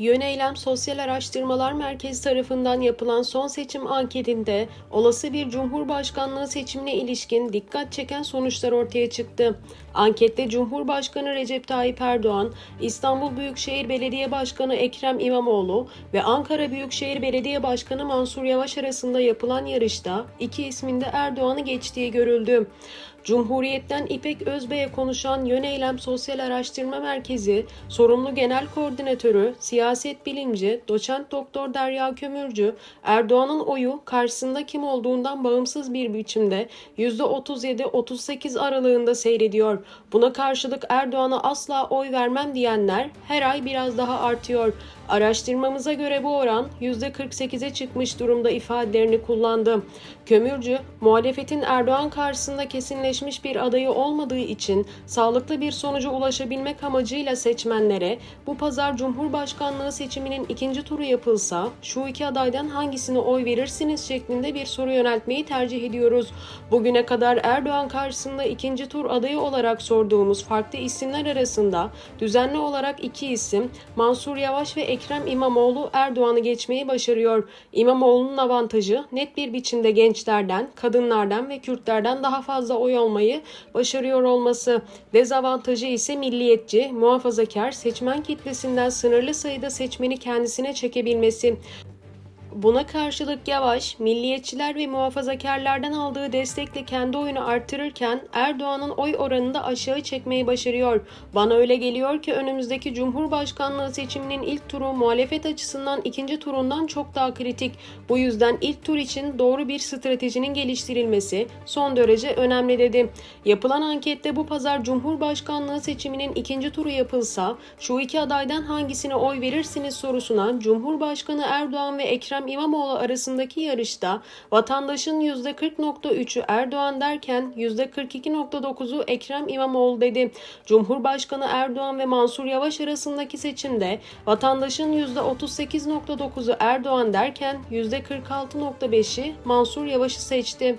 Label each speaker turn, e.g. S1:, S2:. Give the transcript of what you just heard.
S1: Yöneylem Sosyal Araştırmalar Merkezi tarafından yapılan son seçim anketinde olası bir Cumhurbaşkanlığı seçimine ilişkin dikkat çeken sonuçlar ortaya çıktı. Ankette Cumhurbaşkanı Recep Tayyip Erdoğan, İstanbul Büyükşehir Belediye Başkanı Ekrem İmamoğlu ve Ankara Büyükşehir Belediye Başkanı Mansur Yavaş arasında yapılan yarışta iki isminde Erdoğan'ı geçtiği görüldü. Cumhuriyet'ten İpek Özbey'e konuşan Yöneylem Sosyal Araştırma Merkezi sorumlu genel koordinatörü, siyaset bilimci, doçent doktor Derya Kömürcü, Erdoğan'ın oyu karşısında kim olduğundan bağımsız bir biçimde %37-38 aralığında seyrediyor. Buna karşılık Erdoğan'a asla oy vermem diyenler her ay biraz daha artıyor. Araştırmamıza göre bu oran %48'e çıkmış durumda ifadelerini kullandı. Kömürcü, muhalefetin Erdoğan karşısında kesinleşmiş bir adayı olmadığı için sağlıklı bir sonuca ulaşabilmek amacıyla seçmenlere bu pazar Cumhurbaşkanlığı seçiminin ikinci turu yapılsa şu iki adaydan hangisine oy verirsiniz şeklinde bir soru yöneltmeyi tercih ediyoruz. Bugüne kadar Erdoğan karşısında ikinci tur adayı olarak sorduğumuz farklı isimler arasında düzenli olarak iki isim Mansur Yavaş ve Ekrem İmamoğlu Erdoğan'ı geçmeyi başarıyor. İmamoğlu'nun avantajı net bir biçimde gençlerden, kadınlardan ve Kürtlerden daha fazla oy almayı başarıyor olması. Dezavantajı ise milliyetçi, muhafazakar seçmen kitlesinden sınırlı sayıda seçmeni kendisine çekebilmesi. Buna karşılık Yavaş, milliyetçiler ve muhafazakarlardan aldığı destekle kendi oyunu arttırırken Erdoğan'ın oy oranını da aşağı çekmeyi başarıyor. Bana öyle geliyor ki önümüzdeki Cumhurbaşkanlığı seçiminin ilk turu muhalefet açısından ikinci turundan çok daha kritik. Bu yüzden ilk tur için doğru bir stratejinin geliştirilmesi son derece önemli dedi. Yapılan ankette bu pazar Cumhurbaşkanlığı seçiminin ikinci turu yapılsa şu iki adaydan hangisine oy verirsiniz sorusuna Cumhurbaşkanı Erdoğan ve Ekrem İmamoğlu arasındaki yarışta vatandaşın %40.3'ü Erdoğan derken %42.9'u Ekrem İmamoğlu dedi. Cumhurbaşkanı Erdoğan ve Mansur Yavaş arasındaki seçimde vatandaşın %38.9'u Erdoğan derken %46.5'i Mansur Yavaş'ı seçti.